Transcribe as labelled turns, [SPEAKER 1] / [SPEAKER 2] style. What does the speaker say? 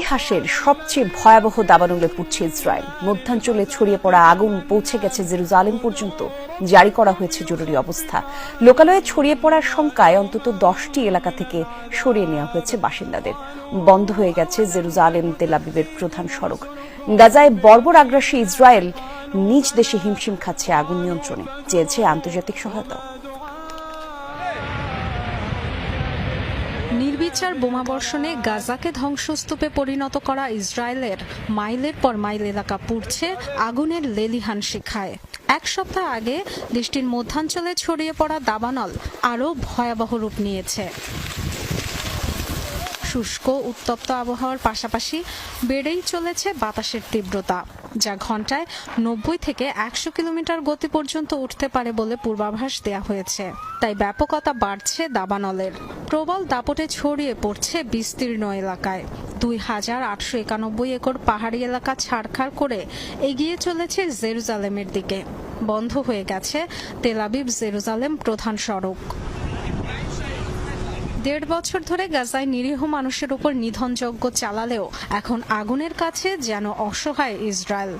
[SPEAKER 1] ইতিহাসের সবচেয়ে ভয়াবহ দাবানলে পুড়ছে ইসরায়েল। মধ্যাঞ্চলে ছড়িয়ে পড়া আগুন পৌঁছে গেছে জেরুজালেম পর্যন্ত। জারি করা হয়েছে জরুরি অবস্থা। লোকালয়ে ছড়িয়ে পড়ার শঙ্কায় অন্তত দশটি এলাকা থেকে সরিয়ে নেওয়া হয়েছে বাসিন্দাদের। বন্ধ হয়ে গেছে জেরুজালেম তেলাবিবের প্রধান সড়ক। গাজায় বর্বর আগ্রাসী ইসরায়েল নিজ দেশে হিমশিম খাচ্ছে আগুন নিয়ন্ত্রণে। চেয়েছে আন্তর্জাতিক সহায়তা।
[SPEAKER 2] নির্বিচার বোমাবর্ষণে গাজাকে ধ্বংসস্তূপে পরিণত করা ইসরায়েলের মাইলের পর মাইল এলাকা পুড়ছে আগুনের লেলিহান শিখায়। এক সপ্তাহ আগে দেশটির মধ্যাঞ্চলে ছড়িয়ে পড়া দাবানল আরও ভয়াবহ রূপ নিয়েছে। শুষ্ক, উত্তপ্ত আবহাওয়ার পাশাপাশি বেড়েই চলেছে বাতাসের তীব্রতা, যা ঘন্টায় নব্বই থেকে একশো কিলোমিটার গতি পর্যন্ত উঠতে পারে বলে পূর্বাভাস দেয়া হয়েছে। তাই ব্যাপকতা বাড়ছে দাবানলের। প্রবল দাপটে ছড়িয়ে পড়ছে বিস্তীর্ণ এলাকায়। দুই হাজার আটশো একানব্বই একর পাহাড়ি এলাকা ছাড়খাড় করে এগিয়ে চলেছে জেরুজালেমের দিকে। বন্ধ হয়ে গেছে তেলাবিব জেরুজালেম প্রধান সড়ক। দেড় বছর ধরে গাজায় নিরীহ মানুষের উপর নিধনযজ্ঞ চালালেও এখন আগুনের কাছে যেন অসহায় ইসরায়েল।